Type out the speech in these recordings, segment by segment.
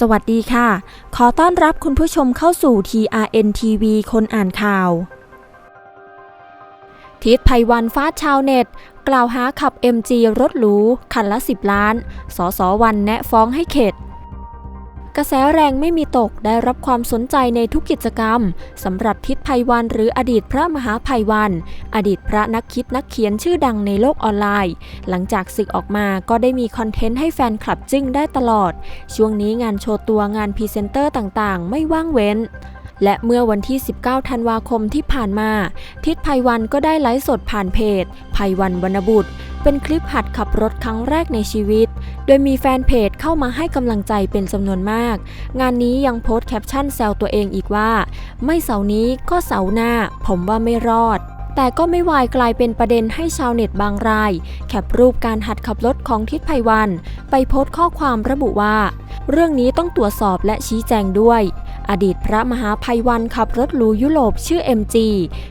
สวัสดีค่ะ ขอต้อนรับคุณผู้ชมเข้าสู่ TRN TV คนอ่านข่าว ทิศไพวันฟาดชาวเน็ต กล่าวหาขับ MG รถหรู คันละ 10 ล้าน สสวันแนะฟ้องให้เข็ด กระแสแรงไม่มีตกได้รับความสนใจในทุกกิจกรรมสำหรับทิศไพวันหรืออดีตพระมหาไพวัน อดีตพระนักคิดนักเขียนชื่อดังในโลกออนไลน์ หลังจากศึกออกมาก็ได้มีคอนเทนต์ให้แฟนคลับจึ้งได้ตลอด ช่วงนี้งานโชว์ตัวงานพรีเซนเตอร์ต่างๆ ไม่ว่างเว้นและเมื่อวันที่ 19 ธันวาคมที่ผ่านมา ทิศไพวันก็ได้ไลฟ์สดผ่านเพจไพวันวรรณบุตร เป็นคลิปหัดขับรถครั้งแรกในชีวิต โดยมีแฟนเพจเข้ามาให้กำลังใจเป็นจำนวนมาก งานนี้ยังโพสต์แคปชั่นแซวตัวเองอีกว่า ไม่เสานี้ก็เสาร์หน้า ผมว่าไม่รอดแต่ก็ไม่วายกลายเป็นประเด็นให้ชาวเน็ตบางราย แคปรูปการหัดขับรถของทิศไพวัน ไปโพสต์ข้อความระบุว่า เรื่องนี้ต้องตรวจสอบและชี้แจงด้วย อดีตพระมหาภัยวันขับรถหรูยุโรปชื่อ MG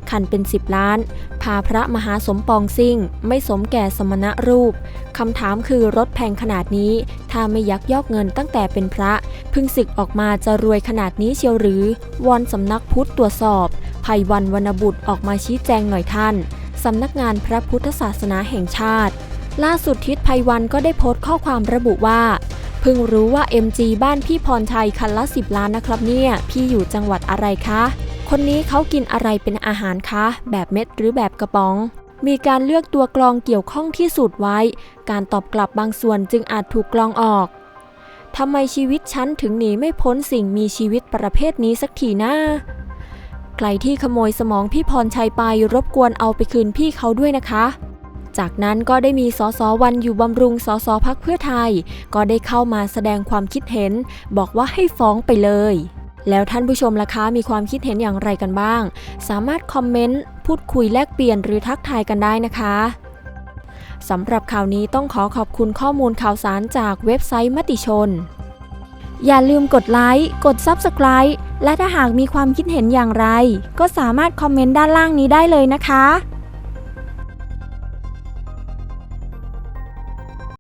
คันเป็น 10 ล้าน พาพระมหาสมปองซิ่ง ไม่สมแก่สมณะรูปคำถามคือรถแพงขนาดนี้ ถ้าไม่ยักยอกเงินตั้งแต่เป็นพระ พึ่งศึกออกมาจะรวยขนาดนี้เชียวหรือ วอนสำนักพุทธตรวจสอบภัยวันวรรณบุตรออกมาชี้แจงหน่อยท่านสำนักงานพระพุทธศาสนาแห่งชาติล่าสุดทิศภัยวันก็ได้โพสต์ข้อความระบุว่า พิ่งรู้ว่า MG บ้านพี่พรชัยคันละ 10 ล้านนะครับเนี่ย พี่อยู่จังหวัดอะไรคะ คนนี้เขากินอะไรเป็นอาหารคะ แบบเม็ดหรือแบบกระป๋อง มีการเลือกตัวกรองเกี่ยวข้องที่สุดไว้ การตอบกลับบางส่วนจึงอาจถูกกรองออกทำไมชีวิตฉันถึงหนีไม่พ้นสิ่งมีชีวิตประเภทนี้สักทีนะใครที่ขโมยสมองพี่พรชัยไปรบกวนเอาไปคืนพี่เขาด้วยนะคะ จากนั้นก็ได้มีสสวันอยู่บำรุงสสพักเพื่อไทย ก็ได้เข้ามาแสดงความคิดเห็น บอกว่าให้ฟ้องไปเลย แล้วท่านผู้ชมล่ะคะมีความคิดเห็นอย่างไรกันบ้าง สามารถคอมเมนต์พูดคุยแลกเปลี่ยนหรือทักทายกันได้นะคะสำหรับข่าวนี้ต้องขอขอบคุณข้อมูลข่าวสารจากเว็บไซต์มติชน อย่าลืมกดไลค์ กด Subscribe และถ้าหากมีความคิดเห็นอย่างไร ก็สามารถคอมเมนต์ด้านล่างนี้ได้เลยนะคะ